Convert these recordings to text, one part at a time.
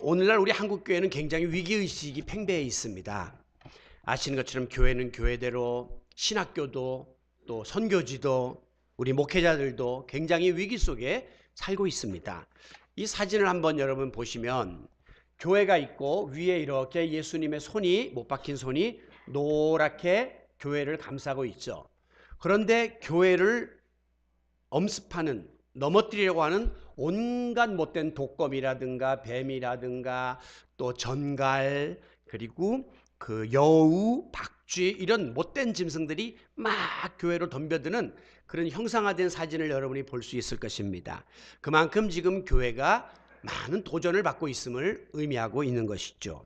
오늘날 우리 한국 교회는 굉장히 위기 의식이 팽배해 있습니다. 아시는 것처럼 교회는 교회대로 신학교도 또 선교지도 우리 목회자들도 굉장히 위기 속에 살고 있습니다. 이 사진을 한번 여러분 보시면 교회가 있고 위에 이렇게 예수님의 손이 못 박힌 손이 노랗게 교회를 감싸고 있죠. 그런데 교회를 엄습하는 넘어뜨리려고 하는 온갖 못된 독검이라든가 뱀이라든가 또 전갈 그리고 그 여우, 박쥐 이런 못된 짐승들이 막 교회로 덤벼드는 그런 형상화된 사진을 여러분이 볼 수 있을 것입니다. 그만큼 지금 교회가 많은 도전을 받고 있음을 의미하고 있는 것이죠.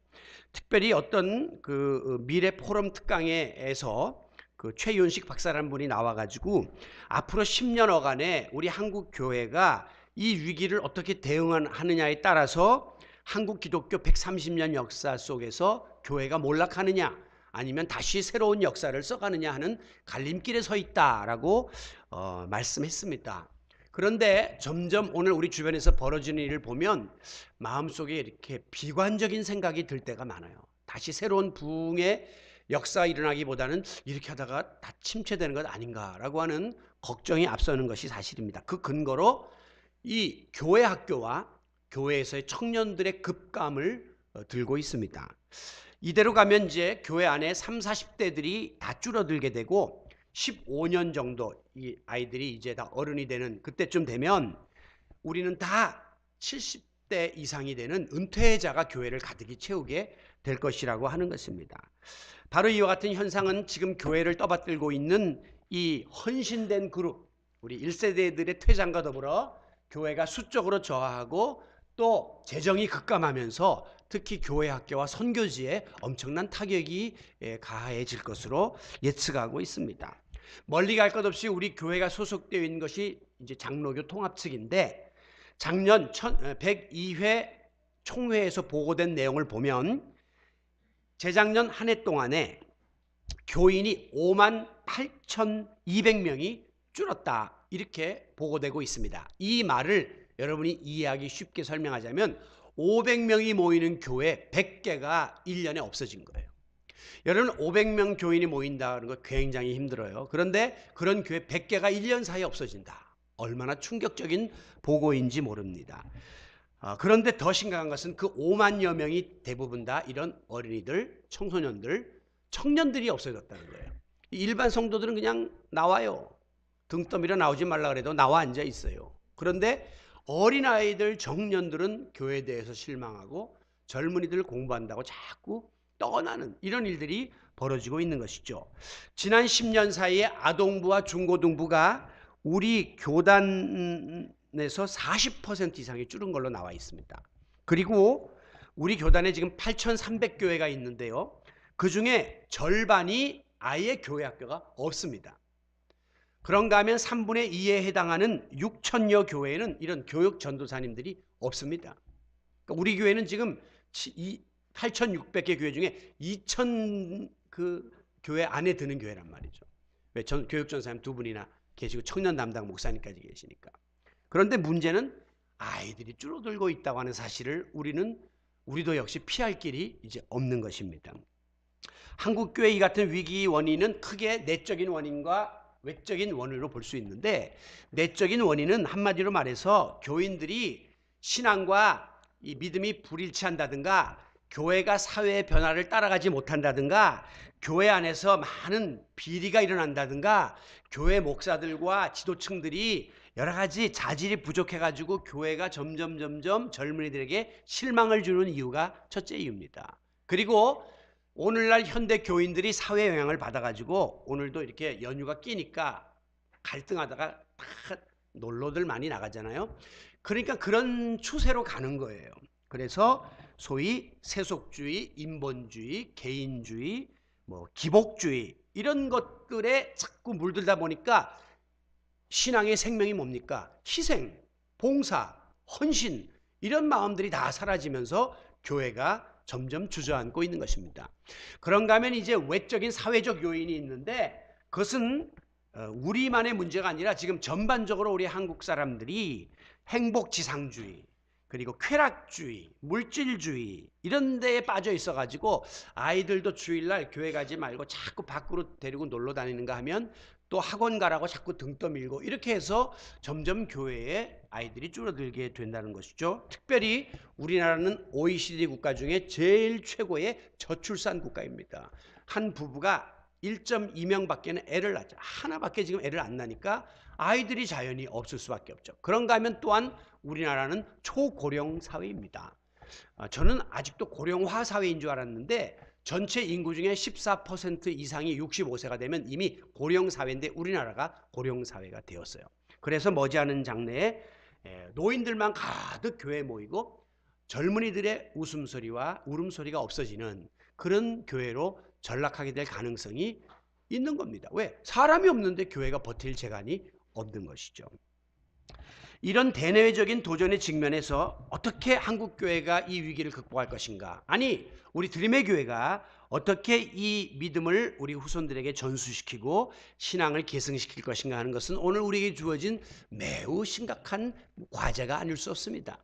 특별히 어떤 그 미래 포럼 특강에서 그 최윤식 박사라는 분이 나와가지고 앞으로 10년여간에 우리 한국 교회가 이 위기를 어떻게 대응하느냐에 따라서 한국 기독교 130년 역사 속에서 교회가 몰락하느냐 아니면 다시 새로운 역사를 써가느냐 하는 갈림길에 서 있다라고 어, 말씀했습니다. 그런데 점점 오늘 우리 주변에서 벌어지는 일을 보면 마음속에 이렇게 비관적인 생각이 들 때가 많아요. 다시 새로운 부흥의 역사 일어나기보다는 이렇게 하다가 다 침체되는 것 아닌가라고 하는 걱정이 앞서는 것이 사실입니다. 그 근거로 이 교회 학교와 교회에서의 청년들의 급감을 어, 들고 있습니다. 이대로 가면 이제 교회 안에 3, 40대들이 다 줄어들게 되고 15년 정도 이 아이들이 이제 다 어른이 되는 그때쯤 되면 우리는 다 70대 이상이 되는 은퇴자가 교회를 가득히 채우게 될 것이라고 하는 것입니다. 바로 이와 같은 현상은 지금 교회를 떠받들고 있는 이 헌신된 그룹, 우리 1세대들의 퇴장과 더불어 교회가 수적으로 저하하고 또 재정이 급감하면서 특히 교회 학교와 선교지에 엄청난 타격이 예, 가해질 것으로 예측하고 있습니다. 멀리 갈 것 없이 우리 교회가 소속되어 있는 것이 이제 장로교 통합 측인데 작년 102회 총회에서 보고된 내용을 보면 재작년 한 해 동안에 교인이 5만 8,200명이 줄었다. 이렇게 보고되고 있습니다. 이 말을 여러분이 이해하기 쉽게 설명하자면 500명이 모이는 교회 100개가 1년에 없어진 거예요. 여러분 500명 교인이 모인다는 거 굉장히 힘들어요. 그런데 그런 교회 100개가 1년 사이에 없어진다. 얼마나 충격적인 보고인지 모릅니다. 어, 그런데 더 심각한 것은 그 5만여 명이 대부분 다 이런 어린이들, 청소년들, 청년들이 없어졌다는 거예요. 일반 성도들은 그냥 나와요. 등 떠밀어 나오지 말라 그래도 나와 앉아 있어요. 그런데 어린아이들, 청년들은 교회에 대해서 실망하고 젊은이들 공부한다고 자꾸 떠나는 이런 일들이 벌어지고 있는 것이죠. 지난 10년 사이에 아동부와 중고등부가 우리 교단에서 40% 이상이 줄은 걸로 나와 있습니다. 그리고 우리 교단에 지금 8,300교회가 있는데요. 그 중에 절반이 아예 교회 학교가 없습니다. 그런가 하면 3분의 2에 해당하는 6천여 교회에는 이런 교육 전도사님들이 없습니다. 그러니까 우리 교회는 지금 8,600개 교회 중에 2천 그 교회 안에 드는 교회란 말이죠. 왜 전, 교육 전사님 두 분이나 계시고 청년 담당 목사님까지 계시니까. 그런데 문제는 아이들이 줄어들고 있다고 하는 사실을 우리는 우리도 역시 피할 길이 이제 없는 것입니다. 한국 교회 이 같은 위기 원인은 크게 내적인 원인과 외적인 원인으로 볼 수 있는데 내적인 원인은 한마디로 말해서 교인들이 신앙과 이 믿음이 불일치한다든가 교회가 사회의 변화를 따라가지 못한다든가 교회 안에서 많은 비리가 일어난다든가 교회 목사들과 지도층들이 여러 가지 자질이 부족해 가지고 교회가 점점 점점 젊은이들에게 실망을 주는 이유가 첫째 이유입니다. 그리고 오늘날 현대 교인들이 사회 영향을 받아가지고 오늘도 이렇게 연휴가 끼니까 갈등하다가 다 놀러들 많이 나가잖아요. 그러니까 그런 추세로 가는 거예요. 그래서 소위 세속주의, 인본주의, 개인주의, 뭐 기복주의 이런 것들에 자꾸 물들다 보니까 신앙의 생명이 뭡니까? 희생, 봉사, 헌신 이런 마음들이 다 사라지면서 교회가 점점 주저앉고 있는 것입니다. 그런가 하면 이제 외적인 사회적 요인이 있는데 그것은 어, 우리만의 문제가 아니라 지금 전반적으로 우리 한국 사람들이 행복지상주의 그리고 쾌락주의, 물질주의 이런 데에 빠져 있어 가지고 아이들도 주일날 교회 가지 말고 자꾸 밖으로 데리고 놀러 다니는가 하면 또 학원 가라고 자꾸 등 떠밀고 이렇게 해서 점점 교회에 아이들이 줄어들게 된다는 것이죠. 특별히 우리나라는 OECD 국가 중에 제일 최고의 저출산 국가입니다. 한 부부가 1.2명밖에는 애를 낳죠. 하나밖에 지금 애를 안 낳으니까 아이들이 자연히 없을 수밖에 없죠. 그런가 하면 또한 우리나라는 초고령 사회입니다. 아, 저는 아직도 고령화 사회인 줄 알았는데 전체 인구 중에 14% 이상이 65세가 되면 이미 고령 사회인데 우리나라가 고령 사회가 되었어요. 그래서 머지않은 장래에 에, 노인들만 가득 교회에 모이고 젊은이들의 웃음소리와 울음소리가 없어지는 그런 교회로 전락하게 될 가능성이 있는 겁니다. 왜? 사람이 없는데 교회가 버틸 재간이 없는 것이죠. 이런 대내외적인 도전의 직면에서 어떻게 한국 교회가 이 위기를 극복할 것인가? 아니, 우리 드림의 교회가 어떻게 이 믿음을 우리 후손들에게 전수시키고 신앙을 계승시킬 것인가 하는 것은 오늘 우리에게 주어진 매우 심각한 과제가 아닐 수 없습니다.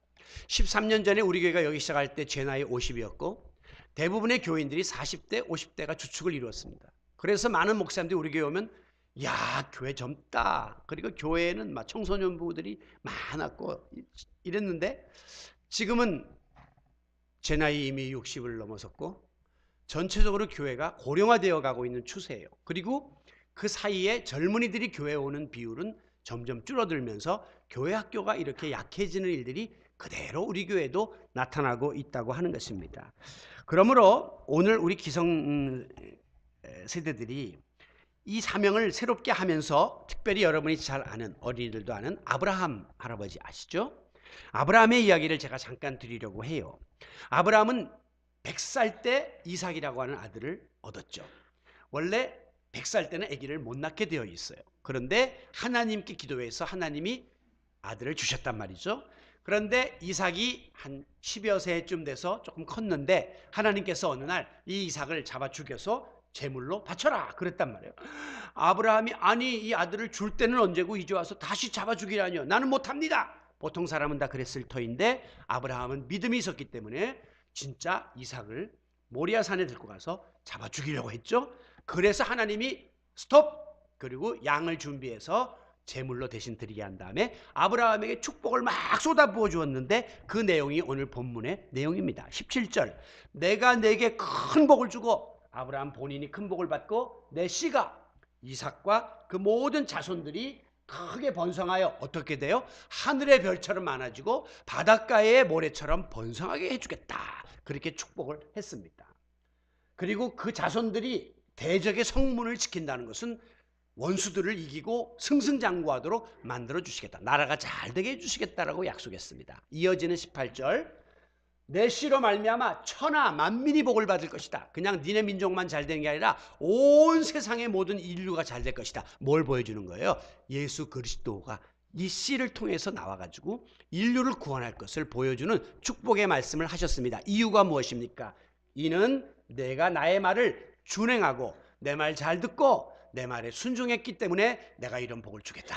13년 전에 우리 교회가 여기 시작할 때 제 나이 50이었고 대부분의 교인들이 40대, 50대가 주축을 이루었습니다. 그래서 많은 목사님들이 우리 교회 오면 야 교회 젊다. 그리고 교회에는 막 청소년부들이 많았고 이랬는데 지금은 제 나이 이미 60을 넘어섰고 전체적으로 교회가 고령화되어 가고 있는 추세예요. 그리고 그 사이에 젊은이들이 교회 오는 비율은 점점 줄어들면서 교회 학교가 이렇게 약해지는 일들이 그대로 우리 교회도 나타나고 있다고 하는 것입니다. 그러므로 오늘 우리 기성 세대들이 이 사명을 새롭게 하면서 특별히 여러분이 잘 아는 어린이들도 아는 아브라함 할아버지 아시죠? 아브라함의 이야기를 제가 잠깐 드리려고 해요. 아브라함은 100살 때 이삭이라고 하는 아들을 얻었죠. 원래 100살 때는 아기를 못 낳게 되어 있어요. 그런데 하나님께 기도해서 하나님이 아들을 주셨단 말이죠. 그런데 이삭이 한 10여 세쯤 돼서 조금 컸는데 하나님께서 어느 날 이 이삭을 잡아 죽여서 제물로 바쳐라 그랬단 말이에요. 아브라함이 아니 이 아들을 줄 때는 언제고 이제 와서 다시 잡아 죽이라니요. 나는 못합니다. 보통 사람은 다 그랬을 터인데 아브라함은 믿음이 있었기 때문에 진짜 이삭을 모리아 산에 들고 가서 잡아 죽이려고 했죠. 그래서 하나님이 스톱 그리고 양을 준비해서 제물로 대신 드리게 한 다음에 아브라함에게 축복을 막 쏟아부어 주었는데 그 내용이 오늘 본문의 내용입니다. 17절. 내가 내게 큰 복을 주고 아브라함 본인이 큰 복을 받고 내 씨가 이삭과 그 모든 자손들이 크게 번성하여 어떻게 돼요? 하늘의 별처럼 많아지고 바닷가의 모래처럼 번성하게 해주겠다. 그렇게 축복을 했습니다. 그리고 그 자손들이 대적의 성문을 지킨다는 것은 원수들을 이기고 승승장구하도록 만들어 주시겠다. 나라가 잘 되게 해 주시겠다라고 약속했습니다. 이어지는 18절. 내 씨로 말미암아 천하 만민이 복을 받을 것이다. 그냥 니네 민족만 잘 되는 게 아니라 온 세상의 모든 인류가 잘 될 것이다. 뭘 보여주는 거예요? 예수 그리스도가 이 씨를 통해서 나와가지고 인류를 구원할 것을 보여주는 축복의 말씀을 하셨습니다. 이유가 무엇입니까? 이는 내가 나의 말을 준행하고 내 말 잘 듣고 내 말에 순종했기 때문에 내가 이런 복을 주겠다.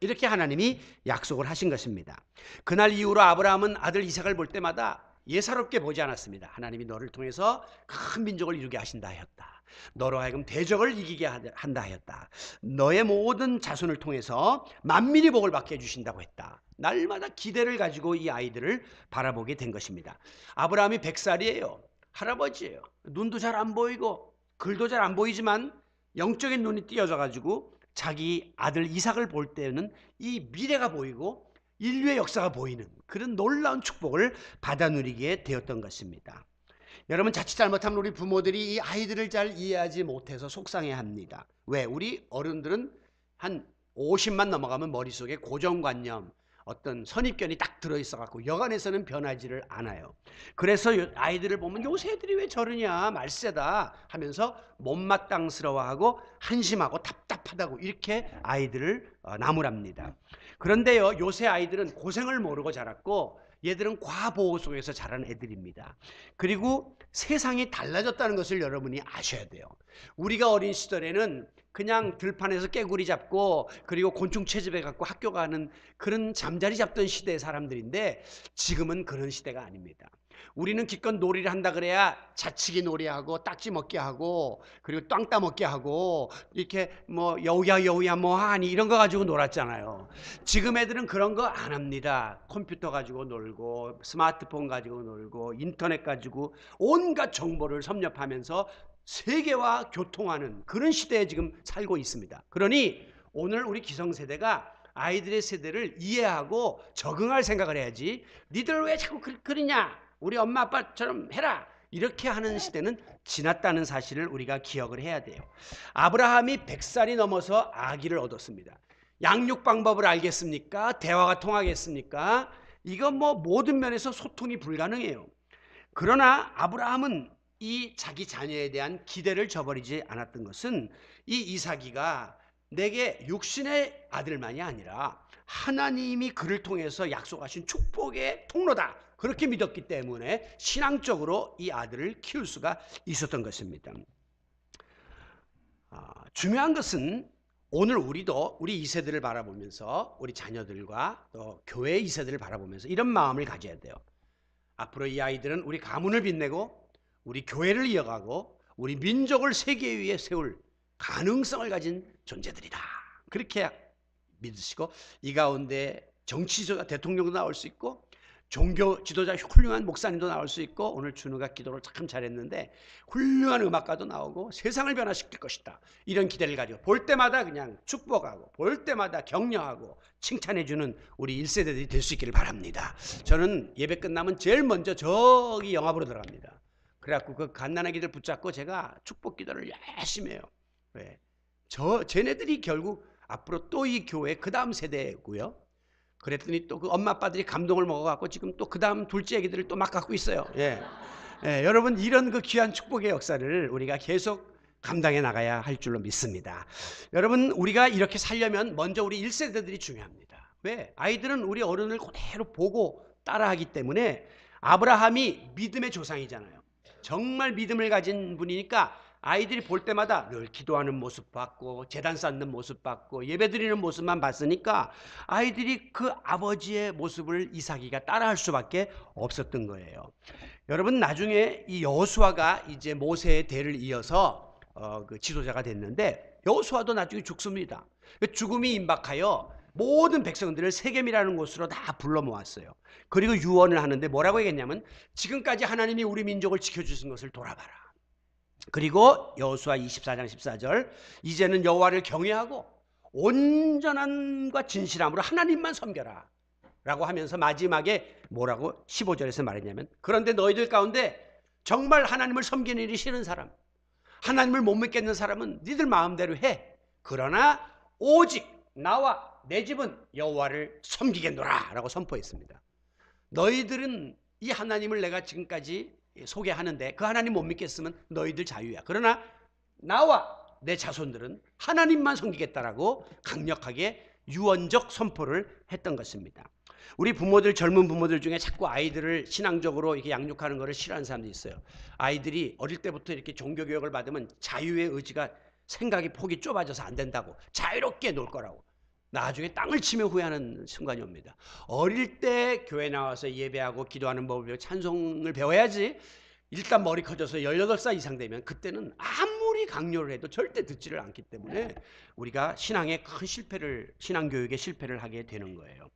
이렇게 하나님이 약속을 하신 것입니다. 그날 이후로 아브라함은 아들 이삭을 볼 때마다 예사롭게 보지 않았습니다. 하나님이 너를 통해서 큰 민족을 이루게 하신다 하였다. 너로 하여금 대적을 이기게 한다 하였다. 너의 모든 자손을 통해서 만민이 복을 받게 해주신다고 했다. 날마다 기대를 가지고 이 아이들을 바라보게 된 것입니다. 아브라함이 100살이에요. 할아버지예요. 눈도 잘 안 보이고 글도 잘 안 보이지만 영적인 눈이 띄어져 가지고 자기 아들 이삭을 볼 때는 이 미래가 보이고 인류의 역사가 보이는 그런 놀라운 축복을 받아 누리게 되었던 것입니다. 여러분 자칫 잘못하면 우리 부모들이 이 아이들을 잘 이해하지 못해서 속상해 합니다. 왜? 우리 어른들은 한 50만 넘어가면 머릿속에 고정관념, 어떤 선입견이 딱 들어있어 갖고 여간에서는 변하지를 않아요. 그래서 아이들을 보면 요새 애들이 왜 저러냐 말세다 하면서 못마땅스러워하고 한심하고 답답하다고 이렇게 아이들을 어, 나무랍니다. 그런데요 요새 아이들은 고생을 모르고 자랐고 얘들은 과보호 속에서 자란 애들입니다. 그리고 세상이 달라졌다는 것을 여러분이 아셔야 돼요. 우리가 어린 시절에는 그냥 들판에서 깨구리 잡고 그리고 곤충 채집해 갖고 학교 가는 그런 잠자리 잡던 시대의 사람들인데 지금은 그런 시대가 아닙니다. 우리는 기껏 놀이를 한다 그래야 자치기 놀이하고 딱지 먹게 하고 그리고 땅 따먹게 하고 이렇게 뭐 여우야 여우야 뭐 하니 이런 거 가지고 놀았잖아요. 지금 애들은 그런 거 안 합니다. 컴퓨터 가지고 놀고 스마트폰 가지고 놀고 인터넷 가지고 온갖 정보를 섭렵하면서 세계와 교통하는 그런 시대에 지금 살고 있습니다. 그러니 오늘 우리 기성세대가 아이들의 세대를 이해하고 적응할 생각을 해야지 니들 왜 자꾸 그- 그러냐 우리 엄마 아빠처럼 해라 이렇게 하는 시대는 지났다는 사실을 우리가 기억을 해야 돼요 아브라함이 100살이 넘어서 아기를 얻었습니다 양육 방법을 알겠습니까? 대화가 통하겠습니까? 이건 뭐 모든 면에서 소통이 불가능해요 그러나 아브라함은 이 자기 자녀에 대한 기대를 저버리지 않았던 것은 이 이삭이가 내게 육신의 아들만이 아니라 하나님이 그를 통해서 약속하신 축복의 통로다. 그렇게 믿었기 때문에 신앙적으로 이 아들을 키울 수가 있었던 것입니다. 아, 중요한 것은 오늘 우리도 우리 2세들을 바라보면서 우리 자녀들과 또 교회 2세들을 바라보면서 이런 마음을 가져야 돼요. 앞으로 이 아이들은 우리 가문을 빛내고 우리 교회를 이어가고 우리 민족을 세계 위에 세울 가능성을 가진 존재들이다. 그렇게 믿으시고 이 가운데 정치 지도자 대통령도 나올 수 있고 종교 지도자 훌륭한 목사님도 나올 수 있고 오늘 준우가 기도를 참 잘했는데 훌륭한 음악가도 나오고 세상을 변화시킬 것이다. 이런 기대를 가지고 볼 때마다 그냥 축복하고 볼 때마다 격려하고 칭찬해주는 우리 1세대들이 될 수 있기를 바랍니다. 저는 예배 끝나면 제일 먼저 저기 영화보러 들어갑니다. 그래갖고 그 갓난아기들 붙잡고 제가 축복 기도를 열심히 해요. 왜? 저 쟤네들이 결국 앞으로 또 이 교회 그 다음 세대고요. 그랬더니 또 그 엄마 아빠들이 감동을 먹어갖고 지금 또 그 다음 둘째 애기들을 또 막 갖고 있어요. 예. 예, 여러분 이런 그 귀한 축복의 역사를 우리가 계속 감당해 나가야 할 줄로 믿습니다. 여러분 우리가 이렇게 살려면 먼저 우리 1세대들이 중요합니다. 왜? 아이들은 우리 어른을 그대로 보고 따라하기 때문에 아브라함이 믿음의 조상이잖아요. 정말 믿음을 가진 분이니까 아이들이 볼 때마다 늘 기도하는 모습 봤고 재단 쌓는 모습 봤고 예배드리는 모습만 봤으니까 아이들이 그 아버지의 모습을 이삭이가 따라할 수밖에 없었던 거예요. 여러분 나중에 이 여호수아가 이제 모세의 대를 이어서 어, 그 지도자가 됐는데 여호수아도 나중에 죽습니다. 그 죽음이 임박하여 모든 백성들을 세겜이라는 곳으로 다 불러 모았어요. 그리고 유언을 하는데 뭐라고 얘기했냐면 지금까지 하나님이 우리 민족을 지켜주신 것을 돌아봐라. 그리고 여호수아 24장 14절 이제는 여호와를 경외하고 온전함과 진실함으로 하나님만 섬겨라. 라고 하면서 마지막에 뭐라고 15절에서 말했냐면 그런데 너희들 가운데 정말 하나님을 섬기는 일이 싫은 사람 하나님을 못 믿겠는 사람은 니들 마음대로 해. 그러나 오직 나와 내 집은 여호와를 섬기겠노라 라고 선포했습니다. 너희들은 이 하나님을 내가 지금까지 소개하는데 그 하나님 못 믿겠으면 너희들 자유야. 그러나 나와 내 자손들은 하나님만 섬기겠다라고 강력하게 유언적 선포를 했던 것입니다. 우리 부모들 젊은 부모들 중에 자꾸 아이들을 신앙적으로 이렇게 양육하는 것을 싫어하는 사람도 있어요. 아이들이 어릴 때부터 이렇게 종교 교육을 받으면 자유의 의지가 생각이 폭이 좁아져서 안 된다고 자유롭게 놀 거라고. 나중에 땅을 치며 후회하는 순간이 옵니다. 어릴 때 교회 나와서 예배하고 기도하는 법을 찬송을 배워야지. 일단 머리 커져서 18살 이상 되면 그때는 아무리 강요를 해도 절대 듣지를 않기 때문에 우리가 신앙에 큰 실패를 신앙 교육에 실패를 하게 되는 거예요.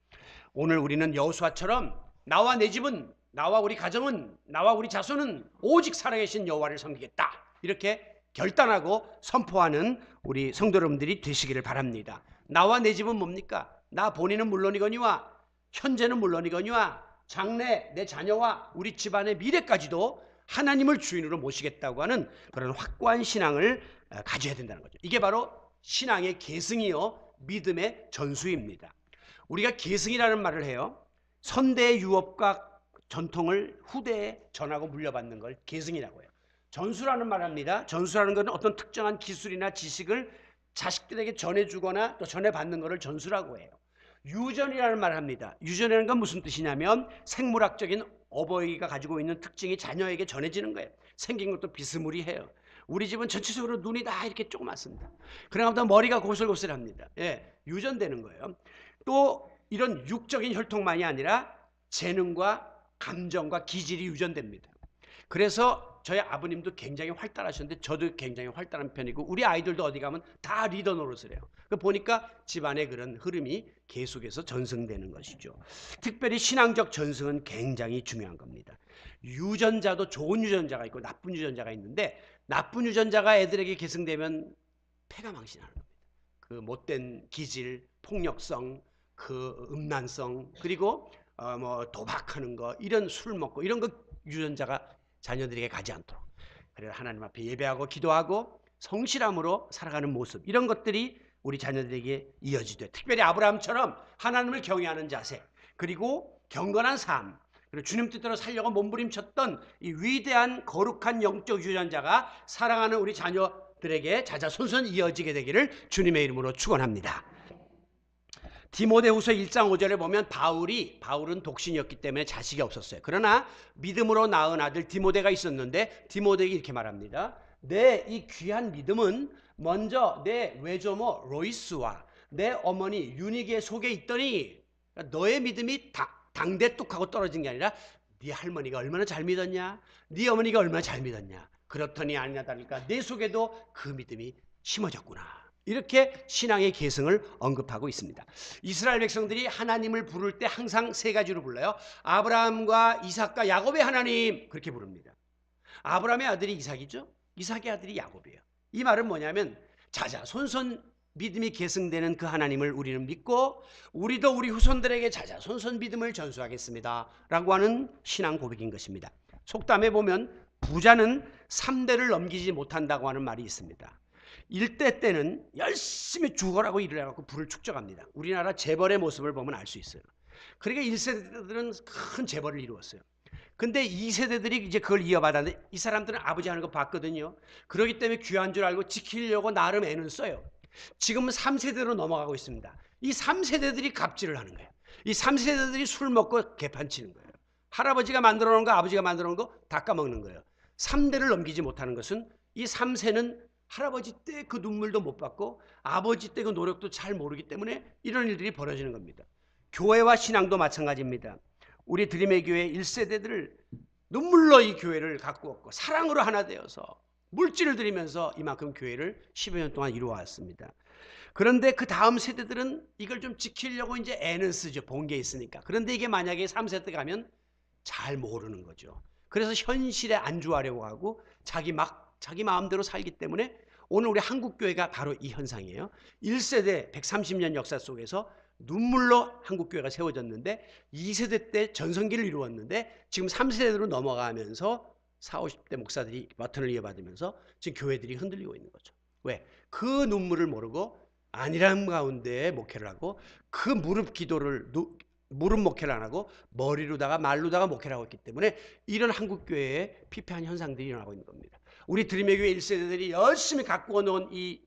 오늘 우리는 여호수아처럼 나와 내 집은 나와 우리 가정은 나와 우리 자손은 오직 살아계신 여호와를 섬기겠다. 이렇게 결단하고 선포하는 우리 성도 여러분들이 되시기를 바랍니다. 나와 내 집은 뭡니까? 나 본인은 물론이거니와 현재는 물론이거니와 장래 내 자녀와 우리 집안의 미래까지도 하나님을 주인으로 모시겠다고 하는 그런 확고한 신앙을 어, 가져야 된다는 거죠. 이게 바로 신앙의 계승이요 믿음의 전수입니다. 우리가 계승이라는 말을 해요. 선대의 유업과 전통을 후대에 전하고 물려받는 걸 계승이라고 해요. 전수라는 말 합니다. 전수라는 것은 어떤 특정한 기술이나 지식을 자식들에게 전해주거나 또 전해받는 것을 전수라고 해요. 유전이라는 말을 합니다. 유전이라는 건 무슨 뜻이냐면 생물학적인 어버이가 가지고 있는 특징이 자녀에게 전해지는 거예요. 생긴 것도 비스무리해요. 우리 집은 전체적으로 눈이 다 이렇게 조그맣습니다. 그러다 머리가 고슬고슬합니다. 예, 유전되는 거예요. 또 이런 육적인 혈통만이 아니라 재능과 감정과 기질이 유전됩니다. 그래서 저희 아버님도 굉장히 활달하셨는데 저도 굉장히 활달한 편이고 우리 아이들도 어디 가면 다 리더 노릇을 해요. 그 보니까 집안의 그런 흐름이 계속해서 전승되는 것이죠. 특별히 신앙적 전승은 굉장히 중요한 겁니다. 유전자도 좋은 유전자가 있고 나쁜 유전자가 있는데 나쁜 유전자가 애들에게 계승되면 폐가 망신하는 겁니다. 그 못된 기질, 폭력성, 그 음란성 그리고 어 뭐 도박하는 거 이런 술 먹고 이런 거 유전자가 자녀들에게 가지 않도록 그래서 하나님 앞에 예배하고 기도하고 성실함으로 살아가는 모습 이런 것들이 우리 자녀들에게 이어지되 특별히 아브라함처럼 하나님을 경외하는 자세 그리고 경건한 삶 그리고 주님 뜻대로 살려고 몸부림쳤던 이 위대한 거룩한 영적 유전자가 사랑하는 우리 자녀들에게 자자손손 이어지게 되기를 주님의 이름으로 축원합니다. 디모데후서 1장 5절에 보면 바울이 바울은 독신이었기 때문에 자식이 없었어요. 그러나 믿음으로 낳은 아들 디모데가 있었는데 디모데에게 이렇게 말합니다. 내 이 귀한 믿음은 먼저 내 외조모 로이스와 내 어머니 유니게 속에 있더니 너의 믿음이 다, 당대 뚝하고 떨어진 게 아니라 네 할머니가 얼마나 잘 믿었냐? 네 어머니가 얼마나 잘 믿었냐? 그렇더니 아니냐 다니까 내 속에도 그 믿음이 심어졌구나. 이렇게 신앙의 계승을 언급하고 있습니다. 이스라엘 백성들이 하나님을 부를 때 항상 세 가지로 불러요. 아브라함과 이삭과 야곱의 하나님 그렇게 부릅니다. 아브라함의 아들이 이삭이죠. 이삭의 아들이 야곱이에요. 이 말은 뭐냐면 자자 손손 믿음이 계승되는 그 하나님을 우리는 믿고 우리도 우리 후손들에게 자자 손손 믿음을 전수하겠습니다. 라고 하는 신앙 고백인 것입니다. 속담에 보면 부자는 3대를 넘기지 못한다고 하는 말이 있습니다. 일대 때는 열심히 죽어라고 일을 해갖고 부를 축적합니다. 우리나라 재벌의 모습을 보면 알 수 있어요. 그러니까 1세대들은 큰 재벌을 이루었어요. 근데 2세대들이 이제 그걸 이어받았는데 이 사람들은 아버지 하는 거 봤거든요. 그러기 때문에 귀한 줄 알고 지키려고 나름 애는 써요. 지금은 3세대로 넘어가고 있습니다. 이 3세대들이 갑질을 하는 거예요. 이 3세대들이 술 먹고 개판 치는 거예요. 할아버지가 만들어 놓은 거 아버지가 만들어 놓은 거 다 까먹는 거예요. 3대를 넘기지 못하는 것은 이 3세는 할아버지 때 그 눈물도 못 받고 아버지 때 그 노력도 잘 모르기 때문에 이런 일들이 벌어지는 겁니다. 교회와 신앙도 마찬가지입니다. 우리 드림의 교회 1세대들을 눈물로 이 교회를 갖고 왔고 사랑으로 하나 되어서 물질을 들이면서 이만큼 교회를 10여 년 동안 이루어왔습니다. 그런데 그 다음 세대들은 이걸 좀 지키려고 이제 애는 쓰죠. 본 게 있으니까. 그런데 이게 만약에 3세대 가면 잘 모르는 거죠. 그래서 현실에 안주하려고 하고 자기 막 자기 마음대로 살기 때문에 오늘 우리 한국 교회가 바로 이 현상이에요. 1세대 130년 역사 속에서 눈물로 한국 교회가 세워졌는데 2세대 때 전성기를 이루었는데 지금 3세대로 넘어가면서 4, 50대 목사들이 버튼을 이어받으면서 지금 교회들이 흔들리고 있는 거죠. 왜? 그 눈물을 모르고 안일함 가운데 목회를 하고 그 무릎 기도를 누, 무릎 목회를 안 하고 머리로다가 말로다가 목회를 하고 있기 때문에 이런 한국 교회에 피폐한 현상들이 일어나고 있는 겁니다. 우리 드림의 교회 1세대들이 열심히 갖고 놓은 이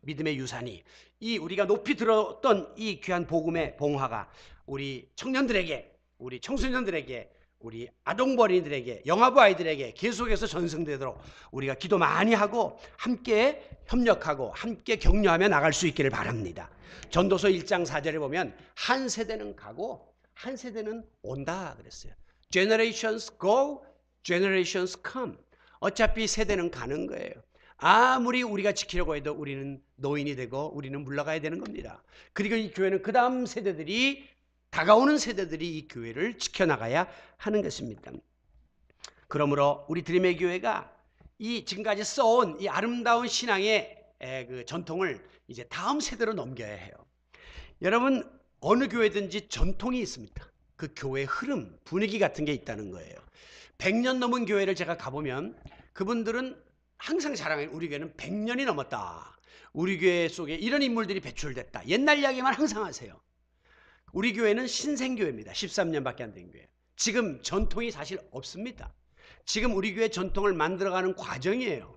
믿음의 유산이 이 우리가 높이 들었던 이 귀한 복음의 봉화가 우리 청년들에게 우리 청소년들에게 우리 아동버린들에게 영아부 아이들에게 계속해서 전승되도록 우리가 기도 많이 하고 함께 협력하고 함께 격려하며 나갈 수 있기를 바랍니다. 전도서 1장 4절에 보면 한 세대는 가고 한 세대는 온다 그랬어요. Generations go, generations come. 어차피 세대는 가는 거예요. 아무리 우리가 지키려고 해도 우리는 노인이 되고 우리는 물러가야 되는 겁니다. 그리고 이 교회는 그 다음 세대들이 다가오는 세대들이 이 교회를 지켜나가야 하는 것입니다. 그러므로 우리 드림의 교회가 이 지금까지 써온 이 아름다운 신앙의 그 전통을 이제 다음 세대로 넘겨야 해요. 여러분 어느 교회든지 전통이 있습니다. 그 교회 흐름, 분위기 같은 게 있다는 거예요. 100년 넘은 교회를 제가 가보면 그분들은 항상 자랑해요. 우리 교회는 100년이 넘었다. 우리 교회 속에 이런 인물들이 배출됐다. 옛날 이야기만 항상 하세요. 우리 교회는 신생교회입니다. 13년밖에 안 된 교회. 지금 전통이 사실 없습니다. 지금 우리 교회 전통을 만들어가는 과정이에요.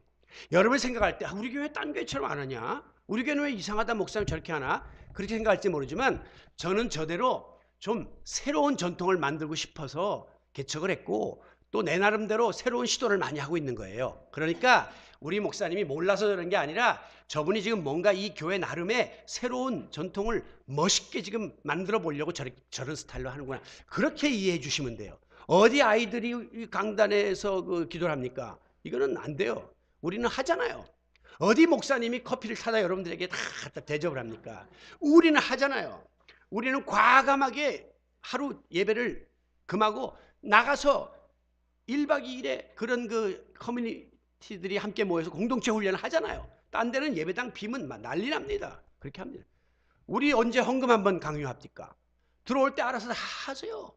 여러분 생각할 때 아, 우리 교회 딴 교회처럼 안 하냐? 우리 교회는 왜 이상하다 목사님 저렇게 하나? 그렇게 생각할지 모르지만 저는 저대로 좀 새로운 전통을 만들고 싶어서 개척을 했고 또 내 나름대로 새로운 시도를 많이 하고 있는 거예요. 그러니까 우리 목사님이 몰라서 그런 게 아니라 저분이 지금 뭔가 이 교회 나름의 새로운 전통을 멋있게 지금 만들어 보려고 저런, 저런 스타일로 하는구나. 그렇게 이해해 주시면 돼요. 어디 아이들이 이 강단에서 그 기도를 합니까? 이거는 안 돼요. 우리는 하잖아요. 어디 목사님이 커피를 타다 여러분들에게 다 갖다 대접을 합니까? 우리는 하잖아요. 우리는 과감하게 하루 예배를 금하고 나가서 1박 2일에 그런 그 커뮤니티들이 함께 모여서 공동체 훈련을 하잖아요. 딴 데는 예배당 비면 막 난리 납니다. 그렇게 합니다. 우리 언제 헌금 한번 강요합니까? 들어올 때 알아서 다 하세요.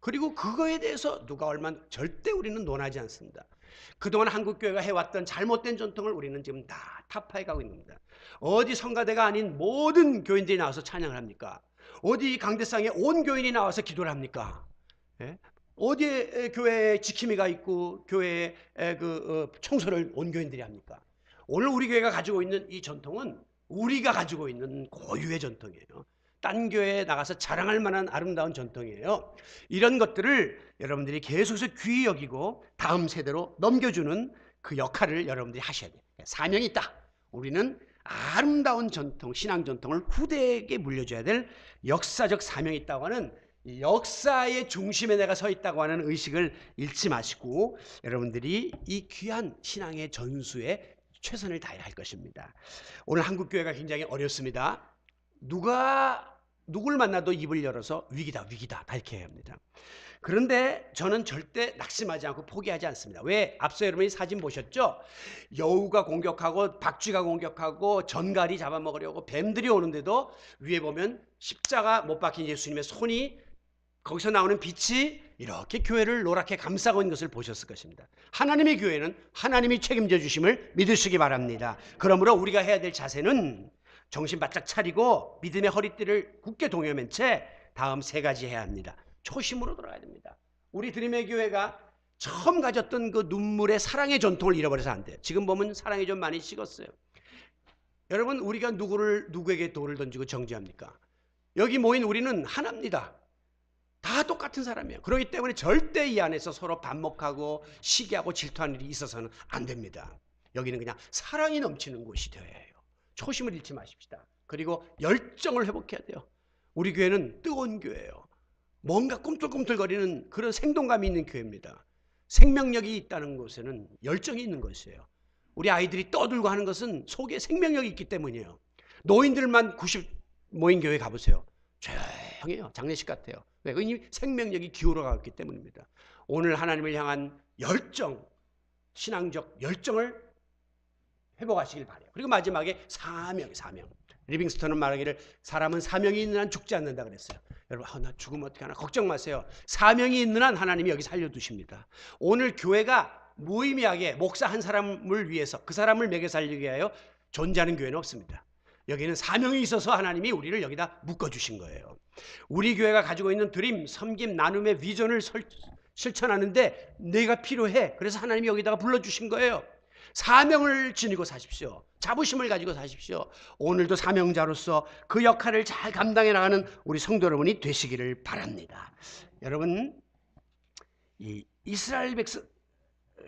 그리고 그거에 대해서 누가 얼마 절대 우리는 논하지 않습니다. 그동안 한국교회가 해왔던 잘못된 전통을 우리는 지금 다 타파해 가고 있습니다. 어디 성가대가 아닌 모든 교인들이 나와서 찬양을 합니까? 어디 강대상에 온 교인이 나와서 기도를 합니까? 예? 어디에 교회에 지킴이가 있고 교회에 그 어, 청소를 온 교인들이 합니까? 오늘 우리 교회가 가지고 있는 이 전통은 우리가 가지고 있는 고유의 전통이에요. 딴 교회에 나가서 자랑할 만한 아름다운 전통이에요. 이런 것들을 여러분들이 계속해서 귀히 여기고 다음 세대로 넘겨주는 그 역할을 여러분들이 하셔야 돼요. 사명이 있다. 우리는 아름다운 전통, 신앙 전통을 후대에게 물려줘야 될 역사적 사명이 있다고 하는 이 역사의 중심에 내가 서 있다고 하는 의식을 잃지 마시고 여러분들이 이 귀한 신앙의 전수에 최선을 다해야 할 것입니다. 오늘 한국 교회가 굉장히 어렵습니다. 누가 누굴 만나도 입을 열어서 위기다 위기다 다 이렇게 해야 합니다. 그런데 저는 절대 낙심하지 않고 포기하지 않습니다. 왜? 앞서 여러분이 사진 보셨죠? 여우가 공격하고 박쥐가 공격하고 전갈이 잡아먹으려고 뱀들이 오는데도 위에 보면 십자가 못 박힌 예수님의 손이 거기서 나오는 빛이 이렇게 교회를 노랗게 감싸고 있는 것을 보셨을 것입니다. 하나님의 교회는 하나님이 책임져 주심을 믿으시기 바랍니다. 그러므로 우리가 해야 될 자세는 정신 바짝 차리고 믿음의 허리띠를 굳게 동여맨 채 다음 세 가지 해야 합니다. 초심으로 돌아가야 됩니다. 우리 드림의 교회가 처음 가졌던 그 눈물의 사랑의 전통을 잃어버려서 안 돼요. 지금 보면 사랑이 좀 많이 식었어요. 여러분 우리가 누구를 누구에게 돌을 던지고 정죄합니까? 여기 모인 우리는 하나입니다. 다 똑같은 사람이에요. 그렇기 때문에 절대 이 안에서 서로 반목하고 시기하고 질투하는 일이 있어서는 안 됩니다. 여기는 그냥 사랑이 넘치는 곳이 되어야 해요. 초심을 잃지 마십시다. 그리고 열정을 회복해야 돼요. 우리 교회는 뜨거운 교회예요. 뭔가 꿈틀꿈틀거리는 그런 생동감이 있는 교회입니다. 생명력이 있다는 곳에는 열정이 있는 것이에요. 우리 아이들이 떠들고 하는 것은 속에 생명력이 있기 때문이에요. 노인들만 90 모인 교회 가보세요. 조용 해요. 장례식 같아요. 왜? 이미 생명력이 기울어가기 때문입니다. 오늘 하나님을 향한 열정, 신앙적 열정을 회복하시길 바래요. 그리고 마지막에 사명, 사명. 리빙스턴은 말하기를 사람은 사명이 있는 한 죽지 않는다 그랬어요. 여러분, 아, 나 죽으면 어떻게 하나 걱정 마세요. 사명이 있는 한 하나님이 여기 살려두십니다. 오늘 교회가 무의미하게 목사 한 사람을 위해서 그 사람을 먹여 살리기 위하여 존재하는 교회는 없습니다. 여기는 사명이 있어서 하나님이 우리를 여기다 묶어주신 거예요. 우리 교회가 가지고 있는 드림, 섬김, 나눔의 비전을 설, 실천하는데 내가 필요해. 그래서 하나님이 여기다가 불러주신 거예요. 사명을 지니고 사십시오. 자부심을 가지고 사십시오. 오늘도 사명자로서 그 역할을 잘 감당해 나가는 우리 성도 여러분이 되시기를 바랍니다. 여러분, 이 이스라엘 백성,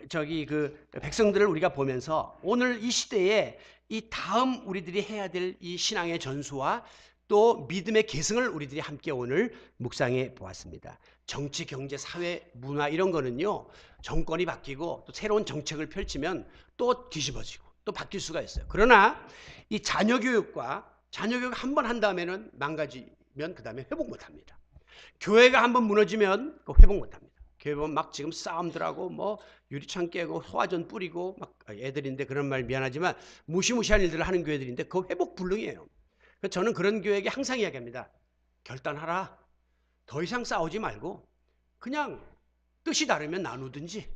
저기 그 백성들을 우리가 보면서 오늘 이 시대에 이 다음 우리들이 해야 될 이 신앙의 전수와 또 믿음의 계승을 우리들이 함께 오늘 묵상해 보았습니다. 정치, 경제, 사회, 문화 이런 거는요. 정권이 바뀌고 또 새로운 정책을 펼치면 또 뒤집어지고 또 바뀔 수가 있어요. 그러나 이 자녀 교육과 자녀 교육 한 번 한 다음에는 망가지면 그 다음에 회복 못 합니다. 교회가 한 번 무너지면 그 회복 못 합니다. 교회 보면 막 지금 싸움들하고 뭐 유리창 깨고 소화전 뿌리고 막 애들인데 그런 말 미안하지만 무시무시한 일들을 하는 교회들인데 그 회복 불능이에요. 그래서 저는 그런 교회에게 항상 이야기합니다. 결단하라. 더 이상 싸우지 말고 그냥 뜻이 다르면 나누든지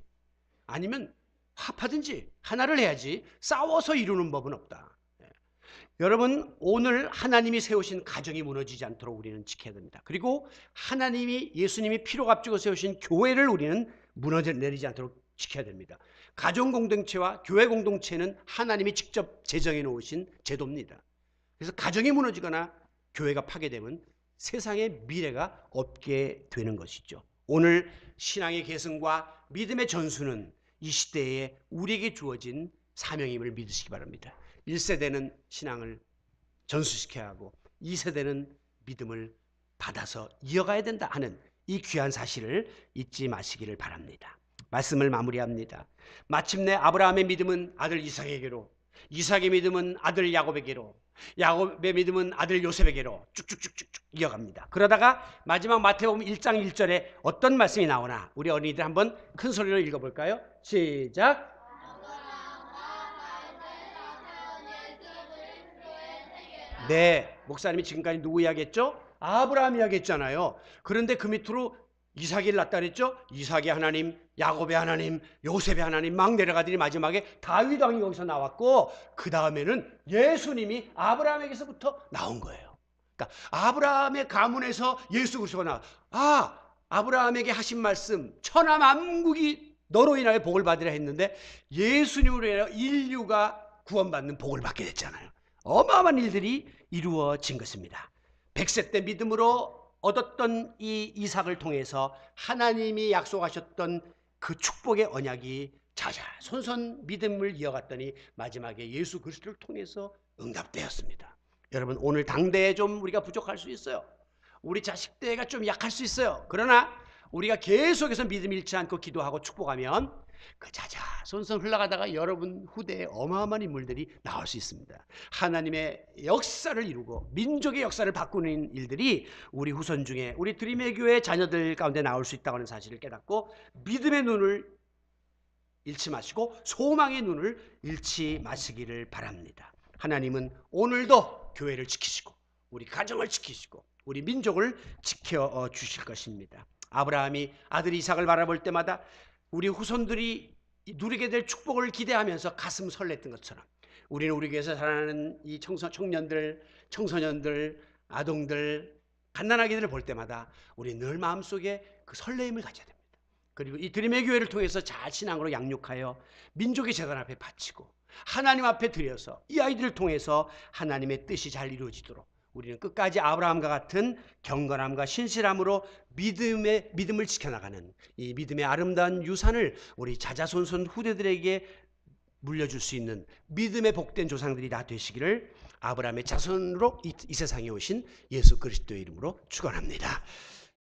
아니면 합하든지 하나를 해야지 싸워서 이루는 법은 없다. 예. 여러분 오늘 하나님이 세우신 가정이 무너지지 않도록 우리는 지켜야 됩니다. 그리고 하나님이 예수님이 피로 값주고 세우신 교회를 우리는 무너져 내리지 않도록 지켜야 됩니다. 가정 공동체와 교회 공동체는 하나님이 직접 제정해 놓으신 제도입니다. 그래서 가정이 무너지거나 교회가 파괴되면 세상의 미래가 없게 되는 것이죠. 오늘 신앙의 계승과 믿음의 전수는 이 시대에 우리에게 주어진 사명임을 믿으시기 바랍니다. 1세대는 신앙을 전수시켜야 하고 2세대는 믿음을 받아서 이어가야 된다 하는 이 귀한 사실을 잊지 마시기를 바랍니다. 말씀을 마무리합니다. 마침내 아브라함의 믿음은 아들 이삭에게로, 이삭의 믿음은 아들 야곱에게로, 야곱의 믿음은 아들 요셉에게로 쭉쭉쭉쭉 이어갑니다. 그러다가 마지막 마태복음 1장 1절에 어떤 말씀이 나오나 우리 어린이들 한번 큰 소리로 읽어볼까요? 시작. 네, 목사님이 지금까지 누구 이야기했죠? 아브라함 이야기했잖아요. 그런데 그 밑으로 이삭이 낳다 그랬죠? 이삭의 하나님, 야곱의 하나님, 요셉의 하나님 막 내려가더니 마지막에 다윗 왕이 여기서 나왔고 그 다음에는 예수님이 아브라함에게서부터 나온 거예요. 그러니까 아브라함의 가문에서 예수 그리스도가 나. 아, 아브라함에게 하신 말씀 천하 만국이 너로 인하여 복을 받으라 했는데 예수님으로 인하여 인류가 구원받는 복을 받게 됐잖아요. 어마어마한 일들이 이루어진 것입니다. 100세 때 믿음으로 얻었던 이 이삭을 통해서 하나님이 약속하셨던 그 축복의 언약이 자자손손 믿음을 이어갔더니 마지막에 예수 그리스도를 통해서 응답되었습니다. 여러분 오늘 당대에 좀 우리가 부족할 수 있어요. 우리 자식 때가 좀 약할 수 있어요. 그러나 우리가 계속해서 믿음 잃지 않고 기도하고 축복하면 그 자자 손손 흘러가다가 여러분 후대에 어마어마한 인물들이 나올 수 있습니다. 하나님의 역사를 이루고 민족의 역사를 바꾸는 일들이 우리 후손 중에 우리 드림의 교회 자녀들 가운데 나올 수 있다고 하는 사실을 깨닫고 믿음의 눈을 잃지 마시고 소망의 눈을 잃지 마시기를 바랍니다. 하나님은 오늘도 교회를 지키시고 우리 가정을 지키시고 우리 민족을 지켜 주실 것입니다. 아브라함이 아들 이삭을 바라볼 때마다 우리 후손들이 누리게 될 축복을 기대하면서 가슴 설렜던 것처럼 우리는 우리 교회에서 자라나는 이 청소, 청년들, 청소년들, 아동들, 갓난아기들을 볼 때마다 우리 늘 마음속에 그 설레임을 가져야 됩니다. 그리고 이 드림의 교회를 통해서 잘 신앙으로 양육하여 민족의 재단 앞에 바치고 하나님 앞에 드려서 이 아이들을 통해서 하나님의 뜻이 잘 이루어지도록 우리는 끝까지 아브라함과 같은 경건함과 신실함으로 믿음의 믿음을 지켜나가는 이 믿음의 아름다운 유산을 우리 자자손손 후대들에게 물려줄 수 있는 믿음의 복된 조상들이 다 되시기를 아브라함의 자손으로 이, 이 세상에 오신 예수 그리스도의 이름으로 축원합니다.